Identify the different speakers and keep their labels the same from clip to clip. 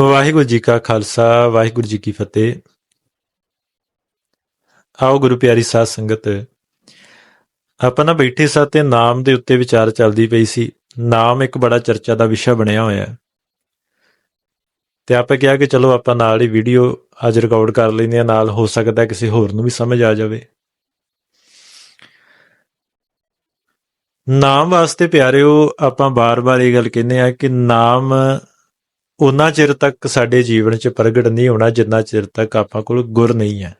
Speaker 1: ਵਾਹਿਗੁਰੂ ਜੀ ਕਾ ਖਾਲਸਾ, ਵਾਹਿਗੁਰੂ ਜੀ ਕੀ ਫਤਿਹ। ਆਓ ਗੁਰੂ ਪਿਆਰੀ ਸਾਧ ਸੰਗਤ, ਆਪਾਂ ਨਾ ਬੈਠੇ ਸਾਂ ਤੇ ਨਾਮ ਦੇ ਉੱਤੇ ਵਿਚਾਰ ਚੱਲਦੀ ਪਈ ਸੀ। ਨਾਮ ਇੱਕ ਬੜਾ ਚਰਚਾ ਦਾ ਵਿਸ਼ਾ ਬਣਿਆ ਹੋਇਆ। ਹੈ ਤੇ ਆਪਾਂ ਕਿਹਾ ਕਿ ਚਲੋ ਆਪਾਂ ਨਾਲ ਹੀ ਵੀਡੀਓ ਅੱਜ ਰਿਕਾਰਡ ਕਰ ਲੈਂਦੇ ਆ ਨਾਲ ਹੋ ਸਕਦਾ ਕਿਸੇ ਹੋਰ ਨੂੰ ਵੀ ਸਮਝ ਆ ਜਾਵੇ। ਨਾਮ ਵਾਸਤੇ ਪਿਆਰਿਓ, ਆਪਾਂ ਬਾਰ-ਬਾਰ ਇਹ ਗੱਲ ਕਹਿੰਦੇ ਆ ਕਿ ਨਾਮ ਉਨਾ ਚਿਰ ਤੱਕ ਸਾਡੇ ਜੀਵਨ 'ਚ ਪ੍ਰਗਟ ਨਹੀਂ ਹੋਣਾ ਜਿੰਨਾ ਚਿਰ ਤੱਕ ਆਪਾਂ ਕੋਲ ਗੁਰ ਨਹੀਂ ਹੈ।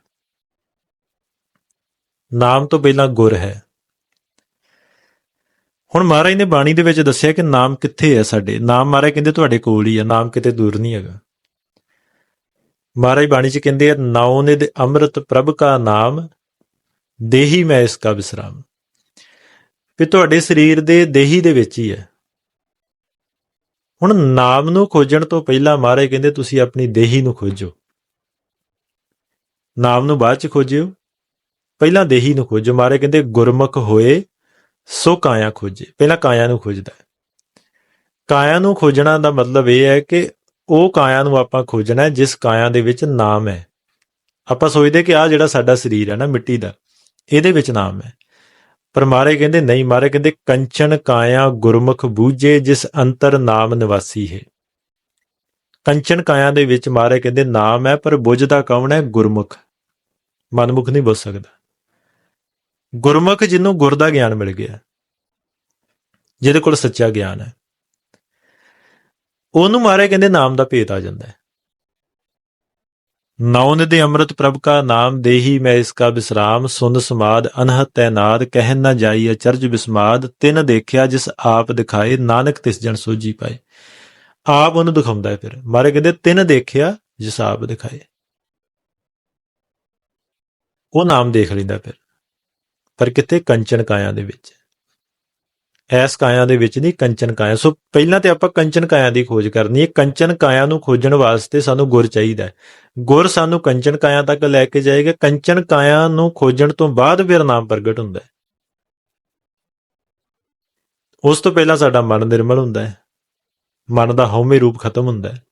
Speaker 1: ਨਾਮ ਤੋਂ ਪਹਿਲਾਂ ਗੁਰ ਹੈ। ਹੁਣ ਮਹਾਰਾਜ ਨੇ ਬਾਣੀ ਦੇ ਵਿੱਚ ਦੱਸਿਆ ਕਿ ਨਾਮ ਕਿੱਥੇ ਹੈ ਸਾਡੇ? ਨਾਮ ਮਹਾਰਾਜ ਕਹਿੰਦੇ ਤੁਹਾਡੇ ਕੋਲ ਹੀ ਹੈ, ਨਾਮ ਕਿਤੇ ਦੂਰ ਨਹੀਂ ਹੈਗਾ। ਮਹਾਰਾਜ ਬਾਣੀ 'ਚ ਕਹਿੰਦੇ ਆ, ਨਾਉ ਨਿਧ ਅੰਮ੍ਰਿਤ ਪ੍ਰਭ ਕਾ ਨਾਮ, ਦੇਹੀ ਮੈਂ ਇਸ ਕਾ ਵਿਸਰਾਮ ਵੀ ਤੁਹਾਡੇ ਸਰੀਰ ਦੇ ਦੇਹੀ ਦੇ ਵਿੱਚ ਹੀ ਹੈ। ਹੁਣ ਨਾਮ ਨੂੰ ਖੋਜਣ ਤੋਂ ਪਹਿਲਾਂ ਮਹਾਰਾਜ ਕਹਿੰਦੇ, ਤੁਸੀਂ ਆਪਣੀ ਦੇਹੀ ਨੂੰ ਖੋਜੋ। ਨਾਮ ਨੂੰ ਬਾਅਦ ਚ ਖੋਜਿਓ। ਪਹਿਲਾਂ ਦੇਹੀ ਨੂੰ ਖੋਜੋ। ਮਹਾਰਾਜ ਕਹਿੰਦੇ, ਗੁਰਮੁਖ ਹੋਏ, ਸੋ ਕਾਇਆ ਖੋਜੇ। ਪਹਿਲਾਂ ਕਾਇਆ ਨੂੰ ਖੋਜਦਾ ਹੈ। ਕਾਇਆ ਨੂੰ ਖੋਜਣਾ ਦਾ ਮਤਲਬ ਇਹ ਹੈ ਕਿ ਉਹ ਕਾਇਆ ਨੂੰ ਆਪਾਂ ਖੋਜਣਾ ਜਿਸ ਕਾਇਆ ਦੇ ਵਿੱਚ ਨਾਮ ਹੈ। ਆਪਾਂ ਸੋਚਦੇ ਕਿ ਆ ਜਿਹੜਾ ਸਾਡਾ ਸਰੀਰ ਹੈ ਨਾ, ਮਿੱਟੀ ਦਾ, ਇਹਦੇ ਵਿੱਚ ਨਾਮ ਹੈ। ਪਰ ਮਾਰੇ ਕਹਿੰਦੇ, ਨਹੀਂ, ਮਾਰੇ ਕਹਿੰਦੇ, ਕੰਚਨ ਕਾਇਆ ਗੁਰਮੁਖ ਬੂਝੇ, ਜਿਸ ਅੰਤਰ ਨਾਮ ਨਿਵਾਸੀ ਹੈ। ਕੰਚਨ ਕਾਇਆ ਦੇ ਵਿੱਚ ਮਾਰੇ ਕਹਿੰਦੇ, ਨਾਮ ਹੈ, ਪਰ ਬੁੱਝਦਾ ਕੌਣ ਹੈ? ਗੁਰਮੁਖ। ਮਨਮੁਖ ਨਹੀਂ ਬੁੱਝ ਸਕਦਾ। ਗੁਰਮੁਖ ਜਿਹਨੂੰ ਗੁਰ ਦਾ ਗਿਆਨ ਮਿਲ ਗਿਆ, ਜਿਹਦੇ ਕੋਲ ਸੱਚਾ ਗਿਆਨ ਹੈ, ਉਹਨੂੰ ਮਾਰੇ ਕਹਿੰਦੇ, ਨਾਮ ਦਾ ਭੇਤ ਆ ਜਾਂਦਾ ਹੈ। ਨੌਨ ਦੇ ਅੰਮ੍ਰਿਤ ਪ੍ਰਭ ਕਾ ਨਾਮ ਦੇਹੀ ਮੈਂ ਇਸ ਕਾ ਬਿਸਰਾਮ, ਸੁਨ ਸਮਾਦ ਅਨਹਤ ਤੈਨਾਦ ਕਹਿ ਨਾ ਜਾਈ ਅਚਰਜ ਬਿਸਮਾਦ, ਤਿਨ ਦੇਖਿਆ ਜਿਸ ਆਪ ਦਿਖਾਏ, ਨਾਨਕ ਤਿਸ ਜਨ ਸੋਜੀ ਪਾਏ। ਆਪ ਉਹਨੂੰ ਦਿਖਾਉਂਦਾ ਹੈ ਫਿਰ, ਮਾਰੇ ਕਹਿੰਦੇ ਤਿੰਨ ਦੇਖਿਆ ਜਿਸ ਆਪ ਦਿਖਾਏ। ਉਹ ਨਾਮ ਦੇਖ ਲੈਂਦਾ ਫਿਰ, ਪਰ ਕਿਤੇ ਕੰਚਨ ਕਾਇਆ ਦੇ ਵਿੱਚ। ਐਸ ਕਾਇਆ ਦੇ ਵਿੱਚ ਨਹੀਂ, ਕੰਚਨ ਕਾਇਆ। ਸੋ ਪਹਿਲਾਂ ਤੇ ਆਪਾਂ ਕੰਚਨ ਕਾਇਆ ਦੀ ਖੋਜ ਕਰਨੀ ਹੈ। ਕੰਚਨ ਕਾਇਆ ਨੂੰ ਖੋਜਣ ਵਾਸਤੇ ਸਾਨੂੰ ਗੁਰ ਚਾਹੀਦਾ ਹੈ। ਗੁਰ ਸਾਨੂੰ ਕੰਚਨ ਕਾਇਆ ਤੱਕ ਲੈ ਕੇ ਜਾਏਗਾ। ਕੰਚਨ ਕਾਇਆ ਨੂੰ ਖੋਜਣ ਤੋਂ ਬਾਅਦ ਫਿਰ ਨਾਮ ਪ੍ਰਗਟ ਹੁੰਦਾ ਹੈ। ਉਸ ਤੋਂ ਪਹਿਲਾਂ ਸਾਡਾ ਮਨ ਨਿਰਮਲ ਹੁੰਦਾ ਹੈ। ਮਨ ਦਾ ਹਉਮੈ ਰੂਪ ਖਤਮ ਹੁੰਦਾ ਹੈ।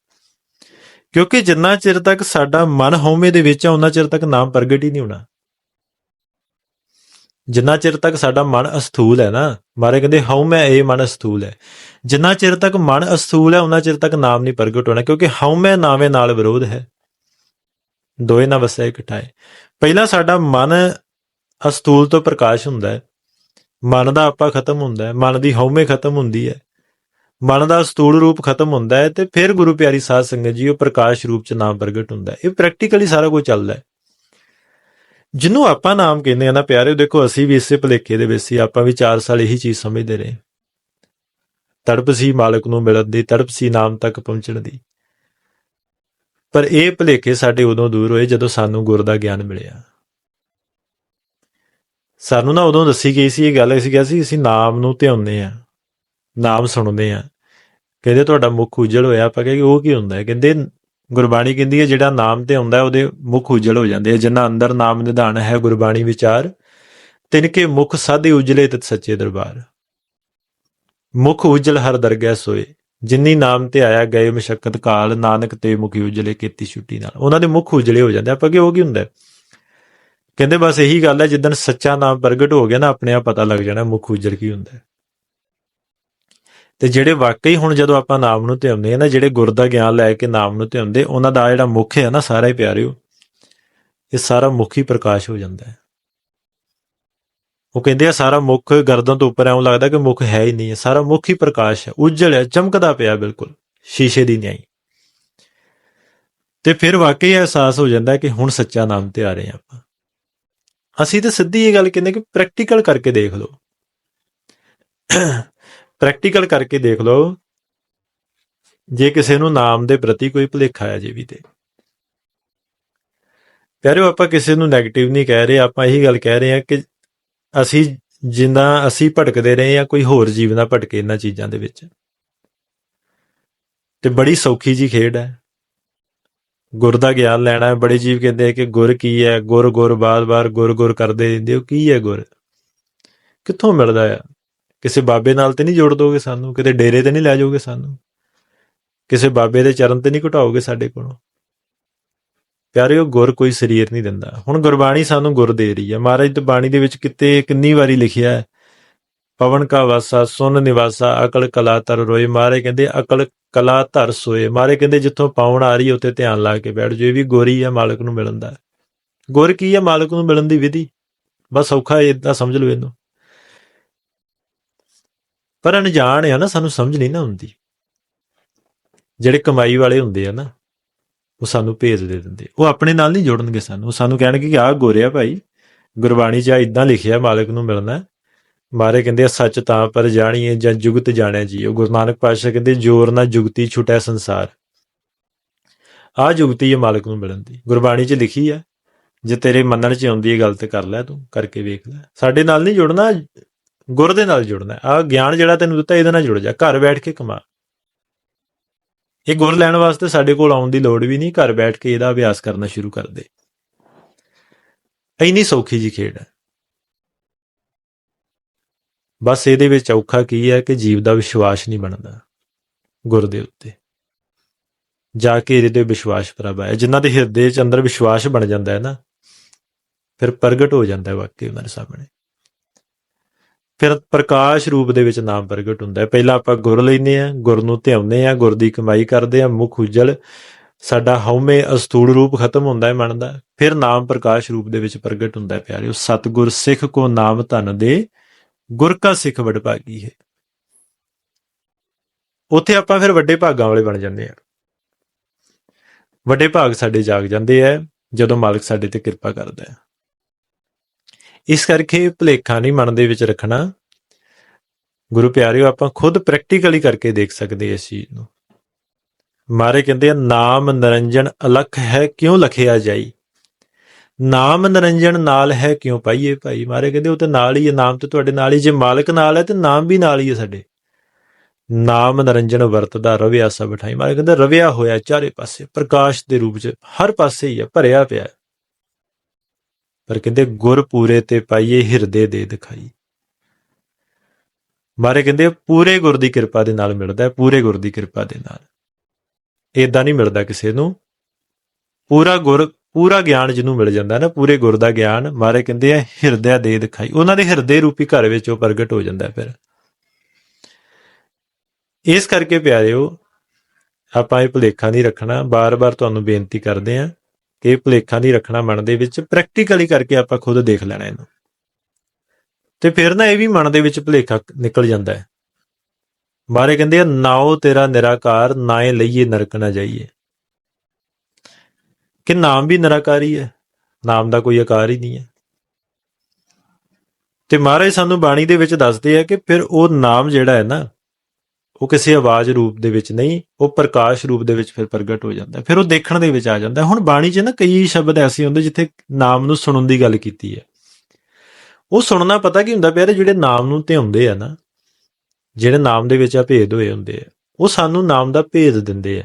Speaker 1: ਕਿਉਂਕਿ ਜਿੰਨਾ ਚਿਰ ਤੱਕ ਸਾਡਾ ਮਨ ਹਉਮੈ ਦੇ ਵਿੱਚ ਹੈ ਉਹਨਾਂ ਚਿਰ ਤੱਕ ਨਾਮ ਪ੍ਰਗਟ ਹੀ ਨਹੀਂ ਹੋਣਾ। ਜਿੰਨਾ ਚਿਰ ਤੱਕ ਸਾਡਾ ਮਨ ਅਸਥੂਲ ਹੈ ਨਾ, ਮਾਰੇ ਕਹਿੰਦੇ ਹਉਮੈ ਇਹ ਮਨ ਅਸਥੂਲ ਹੈ। ਜਿੰਨਾ ਚਿਰ ਤੱਕ ਮਨ ਅਸਥੂਲ ਹੈ, ਉਹਨਾਂ ਚਿਰ ਤੱਕ ਨਾਮ ਨਹੀਂ ਪ੍ਰਗਟ ਹੋਣਾ, ਕਿਉਂਕਿ ਹਉਮੈ ਨਾਵੇਂ ਨਾਲ ਵਿਰੋਧ ਹੈ। ਦੋਏ ਨਾ ਵਸਿਆ ਇਕੱਠਾ ਹੈ ਪਹਿਲਾਂ ਸਾਡਾ ਮਨ ਅਸਤੂਲ ਤੋਂ ਪ੍ਰਕਾਸ਼ ਹੁੰਦਾ ਹੈ। ਮਨ ਦਾ ਆਪਾ ਖਤਮ ਹੁੰਦਾ ਹੈ। ਮਨ ਦੀ ਹਉਮੈ ਖਤਮ ਹੁੰਦੀ ਹੈ। ਮਨ ਦਾ ਸਤੂਲ ਰੂਪ ਖਤਮ ਹੁੰਦਾ ਹੈ ਤੇ ਫਿਰ ਗੁਰੂ ਪਿਆਰੀ ਸਾਧ ਸੰਗਤ ਜੀ ਉਹ ਪ੍ਰਕਾਸ਼ ਰੂਪ ਚ ਨਾਮ ਪ੍ਰਗਟ ਹੁੰਦਾ ਹੈ। ਇਹ ਪ੍ਰੈਕਟੀਕਲੀ ਸਾਰਾ ਕੁਝ ਚੱਲਦਾ ਹੈ। ਜਿਹਨੂੰ ਆਪਾਂ ਨਾਮ ਕਹਿੰਦੇ ਆ ਨਾ ਪਿਆਰੇ ਦੇਖੋ ਅਸੀਂ ਵੀ ਇਸੇ ਭਲੇਖੇ ਦੇ ਵਿੱਚ ਸੀ, ਆਪਾਂ ਵੀ 4 ਸਾਲ ਇਹੀ ਚੀਜ਼ ਸਮਝਦੇ ਰਹੇ। ਤੜਪ ਸੀ ਮਾਲਕ ਨੂੰ ਮਿਲਣ ਦੀ, ਤੜਪ ਸੀ ਨਾਮ ਤੱਕ ਪਹੁੰਚਣ ਦੀ। ਪਰ ਇਹ ਭਲੇਖੇ ਸਾਡੇ ਉਦੋਂ ਦੂਰ ਹੋਏ ਜਦੋਂ ਸਾਨੂੰ ਗੁਰ ਦਾ ਗਿਆਨ ਮਿਲਿਆ। ਸਾਨੂੰ ਨਾ ਉਦੋਂ ਦੱਸੀ ਗਈ ਸੀ, ਇਹ ਗੱਲ ਅਸੀਂ ਕਿਹਾ ਸੀ, ਅਸੀਂ ਨਾਮ ਨੂੰ ਧਿਆਉਂਦੇ ਆ ਨਾਮ ਸੁਣਦੇ ਆ ਕਹਿੰਦੇ ਤੁਹਾਡਾ ਮੁਖ ਉਜਲ ਹੋਇਆ, ਆਪਾਂ ਕਹਿੰਦੇ ਉਹ ਕੀ ਹੁੰਦਾ ਹੈ? ਕਹਿੰਦੇ ਗੁਰਬਾਣੀ ਕਹਿੰਦੀ ਹੈ, ਜਿਹੜਾ ਨਾਮ ਤੇ ਆਉਂਦਾ ਉਹਦੇ ਮੁਖ ਉਜਲ ਹੋ ਜਾਂਦੇ ਆ। ਜਿੰਨਾ ਅੰਦਰ ਨਾਮ ਨਿਧਾਨ ਹੈ, ਗੁਰਬਾਣੀ ਵਿਚਾਰ, ਤਿਨਕੇ ਮੁਖ ਸਾਧੇ ਉਜਲੇ ਤਤ ਸੱਚੇ ਦਰਬਾਰ। ਮੁਖ ਉਜਲ ਹਰ ਦਰਗਹਿ ਸੋਏ। ਜਿੰਨੀ ਨਾਮ ਤੇ ਆਇਆ ਗਏ ਮਸ਼ਕਤ ਕਾਲ, ਨਾਨਕ ਤੇ ਮੁਖੀ ਉਜਲੇ ਕੀਤੀ ਛੁੱਟੀ ਨਾਲ। ਉਹਨਾਂ ਦੇ ਮੁਖ ਉਜਲੇ ਹੋ ਜਾਂਦੇ ਆਪਾਂ ਕਿ ਉਹ ਕੀ ਹੁੰਦਾ ਕਹਿੰਦੇ ਬਸ ਇਹੀ ਗੱਲ ਹੈ, ਜਿੱਦਣ ਸੱਚਾ ਨਾਮ ਪ੍ਰਗਟ ਹੋ ਗਿਆ ਨਾ, ਆਪਣੇ ਆਪ ਪਤਾ ਲੱਗ ਜਾਣਾ ਮੁਖ ਉਜਲ ਕੀ ਹੁੰਦਾ ਤੇ ਜਿਹੜੇ ਵਾਕਈ ਹੁਣ ਜਦੋਂ ਆਪਾਂ ਨਾਮ ਨੂੰ ਧਿਆਉਂਦੇ ਆ ਨਾ, ਜਿਹੜੇ ਗੁਰ ਦਾ ਗਿਆਨ ਲੈ ਕੇ ਨਾਮ ਨੂੰ ਧਿਆਉਂਦੇ, ਉਹਨਾਂ ਦਾ ਜਿਹੜਾ ਮੁੱਖ ਹੈ ਨਾ, ਸਾਰਾ ਹੀ ਪਿਆਰਿਓ, ਇਹ ਸਾਰਾ ਮੁੱਖ ਹੀ ਪ੍ਰਕਾਸ਼ ਹੋ ਜਾਂਦਾ ਹੈ। ਉਹ ਕਹਿੰਦੇ ਆ, ਸਾਰਾ ਮੁੱਖ ਗਰਦਨ ਤੋਂ ਉੱਪਰ ਐਉਂ ਲੱਗਦਾ ਕਿ ਮੁੱਖ ਹੈ ਹੀ ਨਹੀਂ ਹੈ, ਸਾਰਾ ਮੁੱਖ ਹੀ ਪ੍ਰਕਾਸ਼ ਹੈ, ਉਜਲ ਹੈ, ਚਮਕਦਾ ਪਿਆ ਬਿਲਕੁਲ, ਸ਼ੀਸ਼ੇ ਦੀ ਨਿਆਈ। ਤੇ ਫਿਰ ਵਾਕਈ ਅਹਿਸਾਸ ਹੋ ਜਾਂਦਾ ਕਿ ਹੁਣ ਸੱਚਾ ਨਾਮ ਤੇ ਆ ਰਹੇ ਹਾਂ ਆਪਾਂ। ਅਸੀਂ ਤਾਂ ਸਿੱਧੀ ਇਹ ਗੱਲ ਕਹਿੰਦੇ ਕਿ ਪ੍ਰੈਕਟੀਕਲ ਕਰਕੇ ਦੇਖ ਲਓ। ਪ੍ਰੈਕਟੀਕਲ ਕਰਕੇ ਦੇਖ ਲਓ। ਜੇ ਕਿਸੇ ਨੂੰ ਨਾਮ ਦੇ ਪ੍ਰਤੀ ਕੋਈ ਭੁਲੇਖਾ ਹੈ ਜੇ ਵੀ ਤੇ। ਪਿਆਰਿਓ, ਆਪਾਂ ਕਿਸੇ ਨੂੰ 네ਗੇਟਿਵ ਨਹੀਂ ਕਹਿ ਰਹੇ, ਆਪਾਂ ਇਹੀ ਗੱਲ ਕਹਿ ਰਹੇ ਹਾਂ ਕਿ ਅਸੀਂ ਜਿੰਨਾ ਅਸੀਂ ਭਟਕਦੇ ਰਹੇ ਜਾਂ ਕੋਈ ਹੋਰ ਜੀਵ ਨਾ ਭਟਕੇ ਇਹਨਾਂ ਚੀਜ਼ਾਂ ਦੇ ਵਿੱਚ। ਤੇ ਬੜੀ ਸੌਖੀ ਜੀ ਖੇਡ ਹੈ। ਗੁਰ ਦਾ ਗਿਆਨ ਲੈਣਾ ਹੈ। ਬੜੇ ਜੀਵ ਕਹਿੰਦੇ ਆ ਕਿ ਗੁਰ ਕੀ ਹੈ? ਗੁਰ ਗੁਰ ਬਾਰ-ਬਾਰ ਗੁਰ ਗੁਰ ਕਰਦੇ ਰਹਿੰਦੇ ਹੋ। ਕੀ ਹੈ ਗੁਰ? ਕਿੱਥੋਂ ਮਿਲਦਾ ਆ? ਕਿਸੇ ਬਾਬੇ ਨਾਲ ਤੇ ਨਹੀਂ ਜੋੜ ਦੋਗੇ ਸਾਨੂੰ? ਕਿਤੇ ਡੇਰੇ ਤੇ ਨਹੀਂ ਲੈ ਜਾਓਗੇ ਸਾਨੂੰ? ਕਿਸੇ ਬਾਬੇ ਦੇ ਚਰਨ ਤੇ ਨਹੀਂ ਘਟਾਓਗੇ ਸਾਡੇ ਕੋਲੋਂ? ਪਿਆਰਿਓ, ਗੁਰ ਕੋਈ ਸਰੀਰ ਨਹੀਂ ਦਿੰਦਾ। ਹੁਣ ਗੁਰਬਾਣੀ ਸਾਨੂੰ ਗੁਰ ਦੇ ਰਹੀ ਹੈ। ਮਹਾਰਾਜ ਦੀ ਬਾਣੀ ਦੇ ਵਿੱਚ ਕਿਤੇ ਕਿੰਨੀ ਵਾਰੀ ਲਿਖਿਆ ਹੈ? ਪਵਨ ਕਾ ਵਾਸਾ, ਸੁਨ ਨਿਵਾਸਾ, ਅਕਲ ਕਲਾ ਤਰ ਰੋਏ। ਮਾਰੇ ਕਹਿੰਦੇ, ਅਕਲ ਕਲਾ ਧਰ ਸੋਏ। ਮਾਰੇ ਕਹਿੰਦੇ, ਜਿੱਥੋਂ ਪਾਉਣ ਆ ਰਹੀ ਹੈ, ਉੱਥੇ ਧਿਆਨ ਲਾ ਕੇ ਬੈਠ ਜਾਓ। ਇਹ ਵੀ ਗੋਰੀ ਹੈ ਮਾਲਕ ਨੂੰ ਮਿਲਣ ਦਾ। ਗੁਰ ਕੀ ਹੈ, ਮਾਲਕ ਨੂੰ ਮਿਲਣ ਦੀ ਵਿਧੀ? ਬਸ ਔਖਾ ਇਦਾਂ ਸਮਝ ਲਓ ਇਹਨੂੰ। ਪਰ ਅਣਜਾਣ ਆ ਨਾ, ਸਾਨੂੰ ਸਮਝ ਨਹੀਂ ਨਾ ਹੁੰਦੀ ਜਿਹੜੇ ਕਮਾਈ ਵਾਲੇ ਹੁੰਦੇ ਆ ਨਾ, ਉਹ ਸਾਨੂੰ ਭੇਜ ਦੇ ਦਿੰਦੇ। ਉਹ ਆਪਣੇ ਨਾਲ ਨਹੀਂ ਜੋੜਨਗੇ ਸਾਨੂੰ। ਉਹ ਸਾਨੂੰ ਕਹਿਣਗੇ ਕਿ, ਆਹ ਗੋਰਿਆ ਭਾਈ, ਗੁਰਬਾਣੀ 'ਚ ਆ ਇਦਾਂ ਲਿਖਿਆ, ਮਾਲਕ ਨੂੰ ਮਿਲਣਾ। ਮਾਰੇ ਕਹਿੰਦੇ ਆ, ਸੱਚ ਤਾਂ ਪਰ ਜਾਣੀਏ ਜਾਂ ਜੁਗਤ ਜਾਣਿਆ ਜੀ ਉਹ ਗੁਰੂ ਨਾਨਕ ਪਾਤਸ਼ਾਹ ਕਹਿੰਦੇ, ਜੋਰ ਨਾ ਜੁਗਤੀ ਛੁਟੈ ਸੰਸਾਰ। ਆ ਜੁਗਤੀ ਹੈ ਮਾਲਕ ਨੂੰ ਮਿਲਣ ਦੀ। ਗੁਰਬਾਣੀ 'ਚ ਲਿਖੀ ਹੈ ਜੇ ਤੇਰੇ ਮੰਨਣ 'ਚ ਆਉਂਦੀ ਹੈ ਗੱਲ ਤੇ ਕਰ ਲੈ ਤੂੰ, ਕਰਕੇ ਵੇਖ ਲੈ। ਸਾਡੇ ਨਾਲ ਨਹੀਂ ਜੁੜਨਾ ਗੁਰ ਦੇ ਨਾਲ ਜੁੜਨਾ ਆ ਗਿਆਨ ਜਿਹੜਾ ਤੈਨੂੰ ਦਿੱਤਾ, ਇਹਦੇ ਨਾਲ ਜੁੜ ਜਾ। ਘਰ ਬੈਠ ਕੇ ਕਮਾ। ਇਹ ਗੁਰ ਲੈਣ ਵਾਸਤੇ ਸਾਡੇ ਕੋਲ ਆਉਣ ਦੀ ਲੋੜ ਵੀ ਨਹੀਂ। ਘਰ ਬੈਠ ਕੇ ਇਹਦਾ ਅਭਿਆਸ ਕਰਨਾ ਸ਼ੁਰੂ ਕਰ ਦੇ। ਇੰਨੀ ਸੌਖੀ ਜੀ ਖੇਡ ਹੈ। ਬਸ ਇਹਦੇ ਵਿੱਚ ਔਖਾ ਕੀ ਹੈ ਕਿ ਜੀਵ ਦਾ ਵਿਸ਼ਵਾਸ ਨਹੀਂ ਬਣਦਾ ਗੁਰ ਦੇ ਉੱਤੇ। ਜਾ ਕੇ ਇਹਦੇ ਤੇ ਵਿਸ਼ਵਾਸ ਪ੍ਰਭ ਹੈ ਜਿਨ੍ਹਾਂ ਦੇ ਹਿਰਦੇ ਚ ਅੰਦਰ ਵਿਸ਼ਵਾਸ ਬਣ ਜਾਂਦਾ ਹੈ ਨਾ, ਫਿਰ ਪ੍ਰਗਟ ਹੋ ਜਾਂਦਾ ਹੈ ਵਾਕਈ ਉਹਨਾਂ ਦੇ ਸਾਹਮਣੇ। ਫਿਰ ਪ੍ਰਕਾਸ਼ ਰੂਪ ਦੇ ਵਿੱਚ ਨਾਮ ਪ੍ਰਗਟ ਹੁੰਦਾ ਹੈ। ਪਹਿਲਾਂ ਆਪਾਂ ਗੁਰ ਲੈਨੇ ਆ ਗੁਰ ਨੂੰ ਧਿਆਉਂਦੇ ਆ ਗੁਰ ਦੀ ਕਮਾਈ ਕਰਦੇ ਆ ਮੁਖ ਉਜਲ ਸਾਡਾ ਹਉਮੈ ਅਸਤੂੜ ਰੂਪ ਖਤਮ ਹੁੰਦਾ ਹੈ ਮਨ ਦਾ, ਫਿਰ ਨਾਮ ਪ੍ਰਕਾਸ਼ ਰੂਪ ਦੇ ਵਿੱਚ ਪ੍ਰਗਟ ਹੁੰਦਾ ਹੈ। ਪਿਆਰਿਓ, ਸਤਗੁਰ ਸਿੱਖ ਕੋ ਨਾਮ ਧਨ ਦੇ, ਗੁਰ ਕਾ ਸਿੱਖ ਵਡਭਾਗੀ ਹੈ। ਉੱਥੇ ਆਪਾਂ ਫਿਰ ਵੱਡੇ ਭਾਗਾਂ ਵਾਲੇ ਬਣ ਜਾਂਦੇ ਆ ਵੱਡੇ ਭਾਗ ਸਾਡੇ ਜਾਗ ਜਾਂਦੇ ਆ ਜਦੋਂ ਮਾਲਕ ਸਾਡੇ ਤੇ ਕਿਰਪਾ ਕਰਦਾ ਹੈ। ਇਸ ਕਰਕੇ ਭੁਲੇਖਾ ਨਹੀਂ ਮਨ ਦੇ ਵਿੱਚ ਰੱਖਣਾ। ਗੁਰੂ ਪਿਆਰਿਓ, ਆਪਾਂ ਖੁਦ ਪ੍ਰੈਕਟੀਕਲੀ ਕਰਕੇ ਦੇਖ ਸਕਦੇ ਇਸ ਚੀਜ਼ ਨੂੰ। ਮਾਰੇ ਕਹਿੰਦੇ ਆ, ਨਾਮ ਨਿਰੰਜਨ ਅਲਖ ਹੈ ਕਿਉਂ ਲਖਿਆ ਜਾਈ? ਨਾਮ ਨਿਰੰਜਨ ਨਾਲ ਹੈ ਕਿਉਂ ਪਾਈਏ ਭਾਈ? ਮਾਰੇ ਕਹਿੰਦੇ, ਉਹ ਤੇ ਨਾਲ ਹੀ ਹੈ, ਨਾਮ ਤੇ ਤੁਹਾਡੇ ਨਾਲ ਹੀ ਜੇ ਮਾਲਕ ਨਾਲ ਹੈ, ਤੇ ਨਾਮ ਵੀ ਨਾਲ ਹੀ ਹੈ ਸਾਡੇ। ਨਾਮ ਨਿਰੰਜਨ ਵਰਤਦਾ ਰਵਿਆ ਸਭ ਬਿਠਾਈ ਮਾਰੇ ਕਹਿੰਦੇ, ਰਵਿਆ ਹੋਇਆ ਚਾਰੇ ਪਾਸੇ, ਪ੍ਰਕਾਸ਼ ਦੇ ਰੂਪ 'ਚ ਹਰ ਪਾਸੇ ਹੀ ਹੈ, ਭਰਿਆ ਪਿਆ ਹੈ। ਪਰ ਕਹਿੰਦੇ ਗੁਰ ਪੂਰੇ ਤੇ ਪਾਈਏ ਹਿਰਦੇ ਦੇ ਦਿਖਾਈ। ਮਾਰੇ ਕਹਿੰਦੇ ਪੂਰੇ ਗੁਰ ਦੀ ਕਿਰਪਾ ਦੇ ਨਾਲ ਮਿਲਦਾ ਹੈ, ਪੂਰੇ ਗੁਰ ਦੀ ਕਿਰਪਾ ਦੇ ਨਾਲ। ਏਦਾਂ ਨਹੀਂ ਮਿਲਦਾ ਕਿਸੇ ਨੂੰ। ਪੂਰਾ ਗੁਰ, ਪੂਰਾ ਗਿਆਨ ਜਿਹਨੂੰ ਮਿਲ ਜਾਂਦਾ ਨਾ, ਪੂਰੇ ਗੁਰ ਦਾ ਗਿਆਨ, ਮਾਰੇ ਕਹਿੰਦੇ ਆ ਹਿਰਦਿਆ ਦੇ ਦਿਖਾਈ। ਉਹਨਾਂ ਦੇ ਹਿਰਦੇ ਰੂਪੀ ਘਰ ਵਿੱਚ ਉਹ ਪ੍ਰਗਟ ਹੋ ਜਾਂਦਾ ਫਿਰ। ਇਸ ਕਰਕੇ ਪਿਆਰਿਓ, ਆਪਾਂ ਇਹ ਭੁਲੇਖਾ ਨਹੀਂ ਰੱਖਣਾ। ਬਾਰ-ਬਾਰ ਤੁਹਾਨੂੰ ਬੇਨਤੀ ਕਰਦੇ ਆਂ ਕਿ ਇਹ ਭੁਲੇਖਾ ਨਹੀਂ ਰੱਖਣਾ ਮਨ ਦੇ ਵਿੱਚ ਪ੍ਰੈਕਟੀਕਲੀ ਕਰਕੇ ਆਪਾਂ ਖੁਦ ਦੇਖ ਲੈਣਾ ਇਹਨੂੰ। ਤੇ ਫਿਰ ਨਾ ਇਹ ਵੀ ਮਨ ਦੇ ਵਿੱਚ ਭੁਲੇਖਾ ਨਿਕਲ ਜਾਂਦਾ ਹੈ। ਮਾਰੇ ਕਹਿੰਦੇ ਆ, ਨਾਉ ਤੇਰਾ ਨਿਰਾਕਾਰ ਨਾਏ ਲਈਏ ਨਰਕ ਨਾ ਜਾਈਏ। ਕਿ ਨਾਮ ਵੀ ਨਿਰਾਕਾਰੀ ਹੈ, ਨਾਮ ਦਾ ਕੋਈ ਆਕਾਰ ਹੀ ਨਹੀਂ ਹੈ। ਤੇ ਮਹਾਰਾਜ ਸਾਨੂੰ ਬਾਣੀ ਦੇ ਵਿੱਚ ਦੱਸਦੇ ਆ ਕਿ ਫਿਰ ਉਹ ਨਾਮ ਜਿਹੜਾ ਹੈ ਨਾ ਉਹ ਕਿਸੇ ਆਵਾਜ਼ ਰੂਪ ਦੇ ਵਿੱਚ ਨਹੀਂ, ਉਹ ਪ੍ਰਕਾਸ਼ ਰੂਪ ਦੇ ਵਿੱਚ ਫਿਰ ਪ੍ਰਗਟ ਹੋ ਜਾਂਦਾ। ਫਿਰ ਉਹ ਦੇਖਣ ਦੇ ਵਿੱਚ ਆ ਜਾਂਦਾ। ਹੁਣ ਬਾਣੀ 'ਚ ਨਾ ਕਈ ਸ਼ਬਦ ਐਸੇ ਹੁੰਦੇ ਜਿੱਥੇ ਨਾਮ ਨੂੰ ਸੁਣਨ ਦੀ ਗੱਲ ਕੀਤੀ ਹੈ। ਉਹ ਸੁਣਨਾ ਪਤਾ ਕੀ ਹੁੰਦਾ ਪਿਆਰੇ ਜਿਹੜੇ ਨਾਮ ਨੂੰ ਧਿਆਉਂਦੇ ਆ ਨਾ, ਜਿਹੜੇ ਨਾਮ ਦੇ ਵਿੱਚ ਆ ਭੇਦ ਹੋਏ ਹੁੰਦੇ ਆ, ਉਹ ਸਾਨੂੰ ਨਾਮ ਦਾ ਭੇਦ ਦਿੰਦੇ ਆ।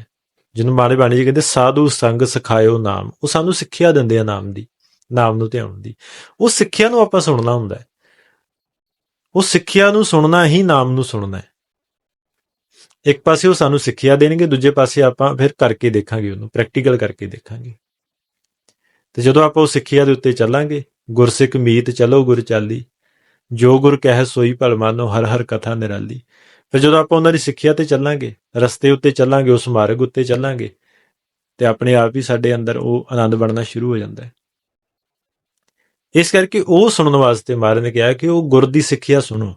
Speaker 1: ਜਿਹਨੂੰ ਮਾਰੇ ਬਾਣੀ ਜੀ ਕਹਿੰਦੇ ਸਾਧੂ ਸੰਗ ਸਿਖਾਇਓ ਨਾਮ। ਉਹ ਸਾਨੂੰ ਸਿੱਖਿਆ ਦਿੰਦੇ ਆ ਨਾਮ ਦੀ, ਨਾਮ ਨੂੰ ਧਿਆਉਣ ਦੀ। ਉਹ ਸਿੱਖਿਆ ਨੂੰ ਆਪਾਂ ਸੁਣਨਾ ਹੁੰਦਾ ਹੈ। ਉਹ ਸਿੱਖਿਆ ਨੂੰ ਸੁਣਨਾ ਹੀ ਨਾਮ ਨੂੰ ਸੁਣਨਾ ਹੈ। ਇੱਕ ਪਾਸੇ ਉਹ ਸਾਨੂੰ ਸਿੱਖਿਆ ਦੇਣਗੇ, ਦੂਜੇ ਪਾਸੇ ਆਪਾਂ ਫਿਰ ਕਰਕੇ ਦੇਖਾਂਗੇ ਉਹਨੂੰ ਪ੍ਰੈਕਟੀਕਲ ਕਰਕੇ ਦੇਖਾਂਗੇ। ਤੇ ਜਦੋਂ ਆਪਾਂ ਉਹ ਸਿੱਖਿਆ ਦੇ ਉੱਤੇ ਚੱਲਾਂਗੇ, ਗੁਰਸਿੱਖ ਮੀਤ ਚਲੋ ਗੁਰ ਚਾਲੀ, ਜੋ ਗੁਰ ਕਹਿ ਸੋਈ ਭਲ ਮਾਨੋ, ਹਰ ਹਰ ਕਥਾ ਨਿਰਾਲੀ। ਫਿਰ ਜਦੋਂ ਆਪਾਂ ਉਹਨਾਂ ਦੀ ਸਿੱਖਿਆ ਤੇ ਚੱਲਾਂਗੇ, ਰਸਤੇ ਉੱਤੇ ਚੱਲਾਂਗੇ, ਉਸ ਮਾਰਗ ਉੱਤੇ ਚੱਲਾਂਗੇ, ਤੇ ਆਪਣੇ ਆਪ ਹੀ ਸਾਡੇ ਅੰਦਰ ਉਹ ਆਨੰਦ ਬਣਨਾ ਸ਼ੁਰੂ ਹੋ ਜਾਂਦਾ ਹੈ। ਇਸ ਕਰਕੇ ਉਹ ਸੁਣਨ ਵਾਸਤੇ ਮਹਾਰਾਜ ਨੇ ਕਿਹਾ ਕਿ ਉਹ ਗੁਰ ਦੀ ਸਿੱਖਿਆ ਸੁਣੋ।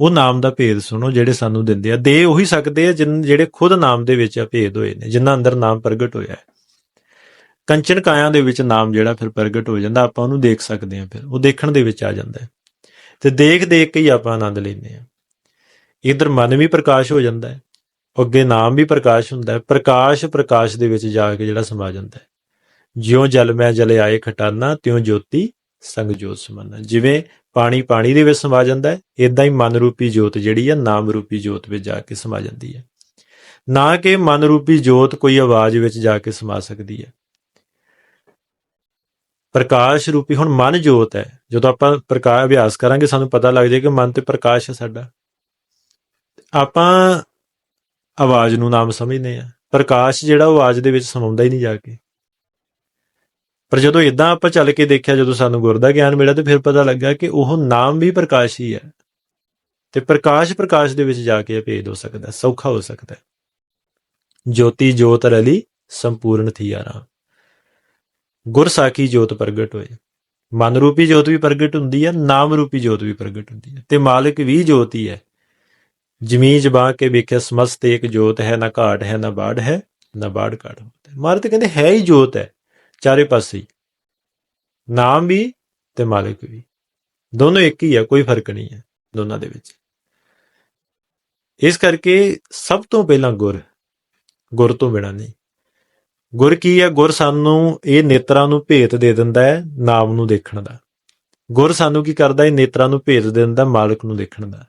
Speaker 1: ਉਹ ਨਾਮ ਦਾ ਭੇਦ ਸੁਣੋ, ਜਿਹੜੇ ਸਾਨੂੰ ਦਿੰਦੇ ਆ। ਦੇ ਉਹੀ ਸਕਦੇ ਆ ਜਿਨ, ਜਿਹੜੇ ਖੁਦ ਨਾਮ ਦੇ ਵਿੱਚ ਭੇਦ ਹੋਏ ਨੇ, ਜਿਨ੍ਹਾਂ ਅੰਦਰ ਨਾਮ ਪ੍ਰਗਟ ਹੋਇਆ ਹੈ। ਕੰਚਨ ਕਾਇਆ ਦੇ ਵਿੱਚ ਨਾਮ ਜਿਹੜਾ ਫਿਰ ਪ੍ਰਗਟ ਹੋ ਜਾਂਦਾ, ਆਪਾਂ ਉਹਨੂੰ ਦੇਖ ਸਕਦੇ ਆ ਫਿਰ। ਉਹ ਦੇਖਣ ਦੇ ਵਿੱਚ ਆ ਜਾਂਦਾ ਹੈ। ਤੇ ਦੇਖ ਦੇਖ ਕੇ ਹੀ ਆਪਾਂ ਆਨੰਦ ਲੈਂਦੇ ਆ। ਇਧਰ ਮਨ ਵੀ ਪ੍ਰਕਾਸ਼ ਹੋ ਜਾਂਦਾ ਹੈ, ਅੱਗੇ ਨਾਮ ਵੀ ਪ੍ਰਕਾਸ਼ ਹੁੰਦਾ ਹੈ। ਪ੍ਰਕਾਸ਼ ਪ੍ਰਕਾਸ਼ ਦੇ ਵਿੱਚ ਜਾ ਕੇ ਜਿਹੜਾ ਸਮਾ ਜਾਂਦਾ ਹੈ। ਜਿਉਂ ਜਲ ਮੈਂ ਜਲੇ ਆਏ ਖਟਾਨਾ, ਤਿਉਂ ਜੋਤੀ ਸੰਗ ਜੋਤ ਸਮਾਨਾ। ਜਿਵੇਂ ਪਾਣੀ ਪਾਣੀ ਦੇ ਵਿੱਚ ਸਮਾ ਜਾਂਦਾ ਹੈ ਇਦਾਂ ਹੀ ਮਨ ਰੂਪੀ ਜੋਤ ਜਿਹੜੀ ਹੈ ਨਾਮ ਰੂਪੀ ਜੋਤ ਵਿੱਚ ਜਾ ਕੇ ਸਮਾ ਜਾਂਦੀ ਹੈ। ਨਾ ਕਿ ਮਨ ਰੂਪੀ ਜੋਤ ਕੋਈ ਆਵਾਜ਼ ਵਿੱਚ ਜਾ ਕੇ ਸਮਾ ਸਕਦੀ ਹੈ। ਪ੍ਰਕਾਸ਼ ਰੂਪੀ ਹੁਣ ਮਨ ਜੋਤ ਹੈ। ਜਦੋਂ ਆਪਾਂ ਪ੍ਰਕਾਸ਼ ਅਭਿਆਸ ਕਰਾਂਗੇ, ਸਾਨੂੰ ਪਤਾ ਲੱਗ ਜਾਏ ਕਿ ਮਨ ਤੇ ਪ੍ਰਕਾਸ਼ ਹੈ ਸਾਡਾ। ਆਪਾਂ ਆਵਾਜ਼ ਨੂੰ ਨਾਮ ਸਮਝਦੇ ਆ ਪ੍ਰਕਾਸ਼ ਜਿਹੜਾ ਉਹ ਆਵਾਜ਼ ਦੇ ਵਿੱਚ ਸਮਾਉਂਦਾ ਹੀ ਨਹੀਂ ਜਾ ਕੇ। ਪਰ ਜਦੋਂ ਇਦਾਂ ਆਪਾਂ ਚੱਲ ਕੇ ਦੇਖਿਆ, ਜਦੋਂ ਸਾਨੂੰ ਗੁਰ ਦਾ ਗਿਆਨ ਮਿਲਿਆ, ਤੇ ਫਿਰ ਪਤਾ ਲੱਗਾ ਕਿ ਉਹ ਨਾਮ ਵੀ ਪ੍ਰਕਾਸ਼ ਹੀ ਹੈ। ਤੇ ਪ੍ਰਕਾਸ਼ ਪ੍ਰਕਾਸ਼ ਦੇ ਵਿੱਚ ਜਾ ਕੇ ਭੇਦ ਹੋ ਸਕਦਾ, ਸੌਖਾ ਹੋ ਸਕਦਾ ਜੋਤੀ, ਜੋਤ, ਰਲੀ, ਸੰਪੂਰਨ ਥੀ ਆਰਾਮ। ਗੁਰਸਾਖੀ, ਜੋਤ ਪ੍ਰਗਟ ਹੋਏ। ਮਨ ਰੂਪੀ ਜੋਤ ਵੀ ਪ੍ਰਗਟ ਹੁੰਦੀ ਹੈ ਨਾਮ ਰੂਪੀ ਜੋਤ ਵੀ ਪ੍ਰਗਟ ਹੁੰਦੀ ਹੈ। ਤੇ ਮਾਲਕ ਵੀ ਜੋਤ ਹੀ ਹੈ। ਜਮੀ ਜਬਾ ਕੇ ਵੇਖਿਆ, ਸਮਸਤ ਇੱਕ ਜੋਤ ਹੈ, ਨਾ ਘਾਟ ਹੈ, ਨਾ ਬਾੜ ਹੈ, ਨਾ ਬਾੜ ਘਾਟ ਹੁੰਦਾ ਮਾਰ ਤੇ ਕਹਿੰਦੇ ਹੈ ਹੀ ਜੋਤ ਹੈ। ਚਾਰੇ ਪਾਸੇ ਨਾਮ ਵੀ ਤੇ ਮਾਲਕ ਵੀ। ਦੋਨੋਂ ਇੱਕ ਹੀ ਆ, ਕੋਈ ਫ਼ਰਕ ਨਹੀਂ ਹੈ ਦੋਨਾਂ ਦੇ ਵਿੱਚ। ਇਸ ਕਰਕੇ ਸਭ ਤੋਂ ਪਹਿਲਾਂ ਗੁਰ ਗੁਰ ਤੋਂ ਬਿਨਾ ਨਹੀਂ। ਗੁਰ ਕੀ ਹੈ? ਗੁਰ ਸਾਨੂੰ ਇਹ ਨੇਤਰਾਂ ਨੂੰ ਭੇਤ ਦੇ ਦਿੰਦਾ ਹੈ, ਨਾਮ ਨੂੰ ਦੇਖਣ ਦਾ। ਗੁਰ ਸਾਨੂੰ ਕੀ ਕਰਦਾ? ਹੈ ਨੇਤਰਾਂ ਨੂੰ ਭੇਤ ਦੇ ਦਿੰਦਾ ਮਾਲਕ ਨੂੰ ਦੇਖਣ ਦਾ।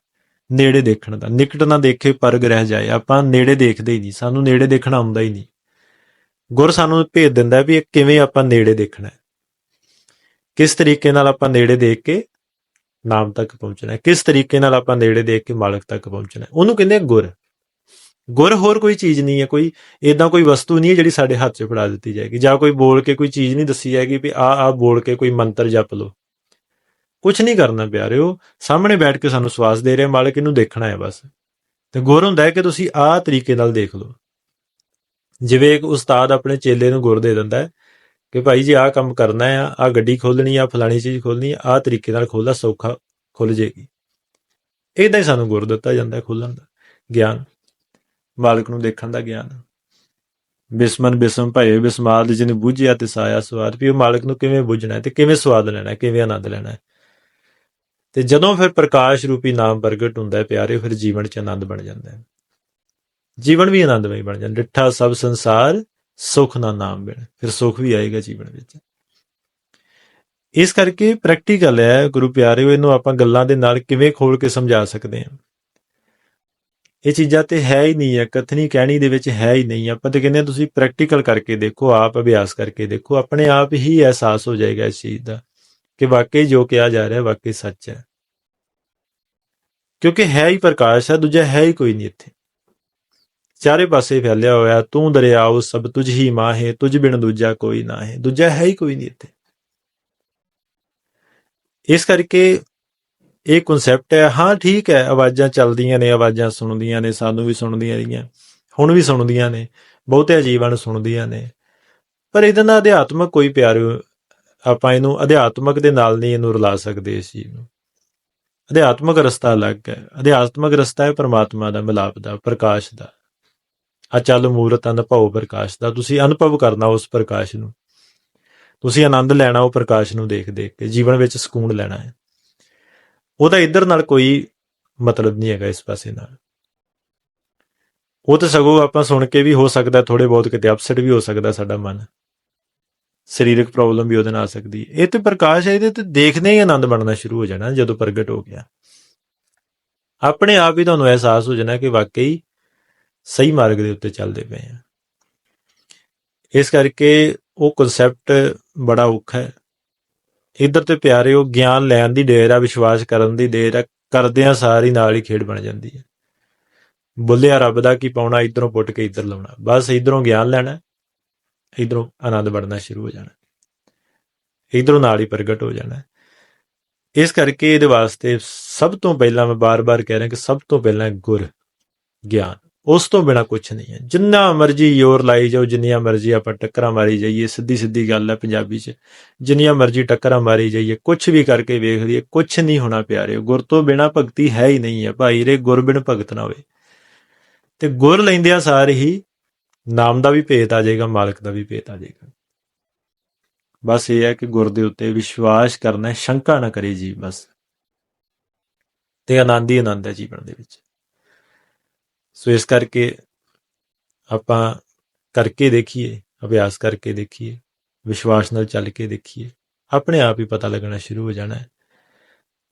Speaker 1: ਨੇੜੇ ਦੇਖਣ ਦਾ। ਨਿਕਟ ਨਾ ਦੇਖੇ ਪਰ ਰਹਿ ਜਾਏ। ਆਪਾਂ ਨੇੜੇ ਦੇਖਦੇ ਹੀ ਨਹੀਂ। ਸਾਨੂੰ ਨੇੜੇ ਦੇਖਣਾ ਆਉਂਦਾ ਹੀ ਨਹੀਂ। ਗੁਰ ਸਾਨੂੰ ਭੇਜ ਦਿੰਦਾ ਵੀ ਇਹ ਕਿਵੇਂ ਆਪਾਂ ਨੇੜੇ ਦੇਖਣਾ ਹੈ। ਕਿਸ ਤਰੀਕੇ ਨਾਲ ਆਪਾਂ ਨੇੜੇ ਦੇਖ ਕੇ ਨਾਮ ਤੱਕ ਪਹੁੰਚਣਾ ਹੈ। ਕਿਸ ਤਰੀਕੇ ਨਾਲ ਆਪਾਂ ਨੇੜੇ ਦੇਖ ਕੇ ਮਾਲਕ ਤੱਕ ਪਹੁੰਚਣਾ ਹੈ। ਉਹਨੂੰ ਕਹਿੰਦੇ ਗੁਰ। ਗੁਰ ਹੋਰ ਕੋਈ ਚੀਜ਼ ਨਹੀਂ ਹੈ। ਕੋਈ ਇਦਾਂ ਕੋਈ ਵਸਤੂ ਨਹੀਂ ਹੈ ਜਿਹੜੀ ਸਾਡੇ ਹੱਥ 'ਚ ਫੜਾ ਦਿੱਤੀ ਜਾਏਗੀ। ਜਾਂ ਕੋਈ ਬੋਲ ਕੇ ਕੋਈ ਚੀਜ਼ ਨਹੀਂ ਦੱਸੀ ਜਾਏਗੀ ਵੀ ਆ ਆ ਬੋਲ ਕੇ ਕੋਈ ਮੰਤਰ ਜਪ ਲਓ। ਕੁਝ ਨਹੀਂ ਕਰਨਾ ਪਿਆਰਿਓ। ਸਾਹਮਣੇ ਬੈਠ ਕੇ ਸਾਨੂੰ ਸਵਾਸ ਦੇ ਰਿਹਾ ਮਾਲਕ ਇਹਨੂੰ ਦੇਖਣਾ ਹੈ ਬਸ। ਤੇ ਗੁਰ ਹੁੰਦਾ ਹੈ ਕਿ ਤੁਸੀਂ ਆਹ ਤਰੀਕੇ ਨਾਲ ਦੇਖ ਲਓ। ਜਿਵੇਂ ਇੱਕ ਉਸਤਾਦ ਆਪਣੇ ਚੇਲੇ ਨੂੰ ਗੁਰ ਦੇ ਦਿੰਦਾ ਹੈ ਕਿ ਭਾਈ ਜੀ ਆਹ ਕੰਮ ਕਰਨਾ ਹੈ ਆ ਗੱਡੀ ਖੋਲਣੀ ਆ, ਫਲਾਣੀ ਚੀਜ਼ ਖੋਲਣੀ ਆ, ਆਹ ਤਰੀਕੇ ਨਾਲ ਖੋਲਦਾ ਸੌਖਾ ਖੁੱਲ ਜੇਗੀ ਇਦਾਂ ਹੀ ਸਾਨੂੰ ਗੁਰ ਦਿੱਤਾ ਜਾਂਦਾ ਖੋਲਣ ਦਾ ਗਿਆਨ, ਮਾਲਕ ਨੂੰ ਦੇਖਣ ਦਾ ਗਿਆਨ। ਬਿਸਮਨ ਬਿਸਮ ਭਏ ਬਿਸਮਾਦ ਜਿਹਨੇ ਬੁੱਝਿਆ ਤੇ ਸਾਇਆ ਸਵਾਦ। ਵੀ ਉਹ ਮਾਲਕ ਨੂੰ ਕਿਵੇਂ ਬੁੱਝਣਾ ਤੇ ਕਿਵੇਂ ਸਵਾਦ ਲੈਣਾ ਕਿਵੇਂ ਆਨੰਦ ਲੈਣਾ ਤੇ ਜਦੋਂ ਫਿਰ ਪ੍ਰਕਾਸ਼ ਰੂਪੀ ਨਾਮ ਪ੍ਰਗਟ ਹੁੰਦਾ ਹੈ ਪਿਆਰੇ, ਫਿਰ ਜੀਵਨ 'ਚ ਆਨੰਦ ਬਣ ਜਾਂਦਾ ਹੈ। ਜੀਵਨ ਵੀ ਆਨੰਦਮਈ ਬਣ ਜਾਂਦਾ ਡਿੱਠਾ ਸਭ ਸੰਸਾਰ, ਸੁਖ ਨਾ ਨਾਮ ਬਿਨ ਫਿਰ ਸੁਖ ਵੀ ਆਏਗਾ ਜੀਵਨ ਵਿੱਚ। ਇਸ ਕਰਕੇ ਪ੍ਰੈਕਟੀਕਲ ਹੈ, ਗੁਰੂ ਪਿਆਰਿਓ, ਇਹਨੂੰ ਆਪਾਂ ਗੱਲਾਂ ਦੇ ਨਾਲ ਕਿਵੇਂ ਖੋਲ ਕੇ ਸਮਝਾ ਸਕਦੇ ਹਾਂ? ਇਹ ਚੀਜ਼ਾਂ ਤੇ ਹੈ ਹੀ ਨਹੀਂ ਹੈ, ਕਥਨੀ ਕਹਿਣੀ ਦੇ ਵਿੱਚ ਹੈ ਹੀ ਨਹੀਂ। ਆਪਾਂ ਤੇ ਕਹਿੰਦੇ ਤੁਸੀਂ ਪ੍ਰੈਕਟੀਕਲ ਕਰਕੇ ਦੇਖੋ, ਆਪ ਅਭਿਆਸ ਕਰਕੇ ਦੇਖੋ। ਆਪਣੇ ਆਪ ਹੀ ਅਹਿਸਾਸ ਹੋ ਜਾਏਗਾ ਇਸ ਚੀਜ਼ ਦਾ ਕਿ ਵਾਕਈ ਜੋ ਕਿਹਾ ਜਾ ਰਿਹਾ, ਵਾਕਈ ਸੱਚ ਹੈ। ਕਿਉਂਕਿ ਹੈ ਹੀ ਪ੍ਰਕਾਸ਼ ਹੈ, ਦੂਜਾ ਹੈ ਹੀ ਕੋਈ ਨਹੀਂ ਇੱਥੇ। ਚਾਰੇ ਪਾਸੇ ਫੈਲਿਆ ਹੋਇਆ, ਤੂੰ ਦਰਿਆਉ ਸਭ ਤੁਝ ਹੀ ਮਾਹੇ, ਤੁਝ ਬਿਨ ਦੂਜਾ ਕੋਈ ਨਾ ਹੈ ਦੂਜਾ ਹੈ ਹੀ ਕੋਈ ਨਹੀਂ ਇੱਥੇ। ਇਸ ਕਰਕੇ ਇਹ ਕਨਸੈਪਟ ਹੈ, ਹਾਂ, ਠੀਕ ਹੈ, ਆਵਾਜ਼ਾਂ ਚੱਲਦੀਆਂ ਨੇ, ਆਵਾਜ਼ਾਂ ਸੁਣਦੀਆਂ ਨੇ, ਸਾਨੂੰ ਵੀ ਸੁਣਦੀਆਂ ਰਹੀਆਂ, ਹੁਣ ਵੀ ਸੁਣਦੀਆਂ ਨੇ, ਬਹੁਤੇ ਜੀਵਾਂ ਨੂੰ ਸੁਣਦੀਆਂ ਨੇ, ਪਰ ਇਹਦੇ ਨਾਲ ਅਧਿਆਤਮਕ ਕੋਈ ਪਿਆਰ, ਆਪਾਂ ਇਹਨੂੰ ਅਧਿਆਤਮਕ ਦੇ ਨਾਲ ਨਹੀਂ ਇਹਨੂੰ ਰਲਾ ਸਕਦੇ ਇਸ ਚੀਜ਼ ਨੂੰ। ਅਧਿਆਤਮਕ ਰਸਤਾ ਅਲੱਗ ਹੈ, ਅਧਿਆਤਮਕ ਰਸਤਾ ਹੈ ਪਰਮਾਤਮਾ ਦਾ, ਮਿਲਾਪ ਦਾ, ਪ੍ਰਕਾਸ਼ ਦਾ। ਅਚਲ ਮੂਰਤ ਅਨੁਭਵ ਪ੍ਰਕਾਸ਼ ਦਾ, ਤੁਸੀਂ ਅਨੁਭਵ ਕਰਨਾ ਉਸ ਪ੍ਰਕਾਸ਼ ਨੂੰ। ਤੁਸੀਂ ਆਨੰਦ ਲੈਣਾ ਉਹ ਪ੍ਰਕਾਸ਼ ਨੂੰ ਦੇਖ ਦੇਖ ਕੇ, ਜੀਵਨ ਵਿੱਚ ਸਕੂਨ ਲੈਣਾ ਹੈ। ਉਹਦਾ ਇੱਧਰ ਨਾਲ ਕੋਈ ਮਤਲਬ ਨਹੀਂ ਹੈਗਾ ਇਸ ਪਾਸੇ ਨਾਲ। ਉਹ ਤਾਂ ਸਗੋਂ ਆਪਾਂ ਸੁਣ ਕੇ ਵੀ ਹੋ ਸਕਦਾ ਥੋੜੇ ਬਹੁਤ ਕਿਤੇ ਅਪਸੈਟ ਵੀ ਹੋ ਸਕਦਾ ਸਾਡਾ ਮਨ। ਸਰੀਰਕ ਪ੍ਰੋਬਲਮ ਵੀ ਉਹਦੇ ਨਾਲ ਆ ਸਕਦੀ ਹੈ। ਇਹ ਤੇ ਪ੍ਰਕਾਸ਼ ਹੈ, ਇਹਦੇ ਤੇ ਦੇਖਦੇ ਹੀ ਆਨੰਦ ਬਣਨਾ ਸ਼ੁਰੂ ਹੋ ਜਾਣਾ ਜਦੋਂ ਪ੍ਰਗਟ ਹੋ ਗਿਆ। ਆਪਣੇ ਆਪ ਹੀ ਤੁਹਾਨੂੰ ਅਹਿਸਾਸ ਹੋ ਜਾਣਾ ਕਿ ਵਾਕਈ ਸਹੀ ਮਾਰਗ ਦੇ ਉੱਤੇ ਚੱਲਦੇ ਪਏ ਆ। ਇਸ ਕਰਕੇ ਉਹ ਕਨਸੈਪਟ ਬੜਾ ਔਖਾ ਹੈ। ਇਧਰ ਤੇ ਪਿਆਰਿਓ ਗਿਆਨ ਲੈਣ ਦੀ ਦੇਰ ਆ, ਵਿਸ਼ਵਾਸ ਕਰਨ ਦੀ ਦੇਰ ਆ, ਕਰਦਿਆਂ ਸਾਰੀ ਨਾਲ ਹੀ ਖੇਡ ਬਣ ਜਾਂਦੀ ਹੈ। ਬੁੱਲਿਆ ਰੱਬ ਦਾ ਕੀ ਪਾਉਣਾ, ਇਧਰੋਂ ਪੁੱਟ ਕੇ ਇਧਰ ਲਾਉਣਾ। ਬਸ ਇਧਰੋਂ ਗਿਆਨ ਲੈਣਾ, ਇਧਰੋਂ ਆਨੰਦ ਬਣਨਾ ਸ਼ੁਰੂ ਹੋ ਜਾਣਾ। ਇਧਰੋਂ ਨਾਲ ਹੀ ਪ੍ਰਗਟ ਹੋ ਜਾਣਾ। ਇਸ ਕਰਕੇ ਇਹਦੇ ਵਾਸਤੇ ਸਭ ਤੋਂ ਪਹਿਲਾਂ ਮੈਂ ਬਾਰ-ਬਾਰ ਕਹਿ ਰਿਹਾ ਕਿ ਸਭ ਤੋਂ ਪਹਿਲਾਂ ਗੁਰ, ਗਿਆਨ। ਉਸ ਤੋਂ ਬਿਨਾ ਕੁਝ ਨਹੀਂ ਹੈ। ਜਿੰਨਾ ਮਰਜ਼ੀ ਜ਼ੋਰ ਲਾਈ ਜਾਓ, ਜਿੰਨੀਆਂ ਮਰਜ਼ੀ ਆਪਾਂ ਟੱਕਰਾਂ ਮਾਰੀ ਜਾਈਏ, ਸਿੱਧੀ ਸਿੱਧੀ ਗੱਲ ਹੈ ਪੰਜਾਬੀ 'ਚ। ਜਿੰਨੀਆਂ ਮਰਜ਼ੀ ਟੱਕਰਾਂ ਮਾਰੀ ਜਾਈਏ ਕੁਝ ਵੀ ਕਰਕੇ ਵੇਖ ਲਈਏ ਕੁਝ ਨਹੀਂ ਹੋਣਾ ਪਿਆਰੇ। ਗੁਰ ਤੋਂ ਬਿਨਾ ਭਗਤੀ ਹੈ ਹੀ ਨਹੀਂ ਹੈ। ਭਾਈ ਰੇ, ਗੁਰ ਬਿਨ ਭਗਤ ਨਾ ਹੋਵੇ। ਤੇ ਗੁਰ ਲੈਂਦਿਆਂ ਸਾਰ ਹੀ ਨਾਮ ਦਾ ਵੀ ਭੇਤ ਆ ਜਾਏਗਾ, ਮਾਲਕ ਦਾ ਵੀ ਭੇਤ ਆ ਜਾਏਗਾ। ਬਸ ਇਹ ਹੈ ਕਿ ਗੁਰ ਦੇ ਉੱਤੇ ਵਿਸ਼ਵਾਸ ਕਰਨਾ ਸ਼ੰਕਾ ਨਾ ਕਰੇ ਜੀ ਬਸ। ਤੇ ਆਨੰਦ ਹੀ ਆਨੰਦ ਹੈ ਜੀਵਨ ਦੇ ਵਿੱਚ। ਸੋ ਇਸ ਕਰਕੇ ਆਪਾਂ ਕਰਕੇ ਦੇਖੀਏ, ਅਭਿਆਸ ਕਰਕੇ ਦੇਖੀਏ, ਵਿਸ਼ਵਾਸ ਨਾਲ ਚੱਲ ਕੇ ਦੇਖੀਏ, ਆਪਣੇ ਆਪ ਹੀ ਪਤਾ ਲੱਗਣਾ ਸ਼ੁਰੂ ਹੋ ਜਾਣਾ ਹੈ।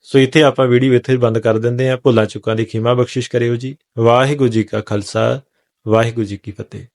Speaker 1: ਸੋ ਇੱਥੇ ਆਪਾਂ ਵੀਡੀਓ ਇੱਥੇ ਬੰਦ ਕਰ ਦਿੰਦੇ ਹਾਂ। ਭੁੱਲਾਂ ਚੁੱਕਾਂ ਦੀ ਖਿਮਾ ਬਖਸ਼ਿਸ਼ ਕਰਿਓ ਜੀ। ਵਾਹਿਗੁਰੂ ਜੀ ਕਾ ਖਾਲਸਾ, ਵਾਹਿਗੁਰੂ ਜੀ ਕੀ ਫਤਿਹ।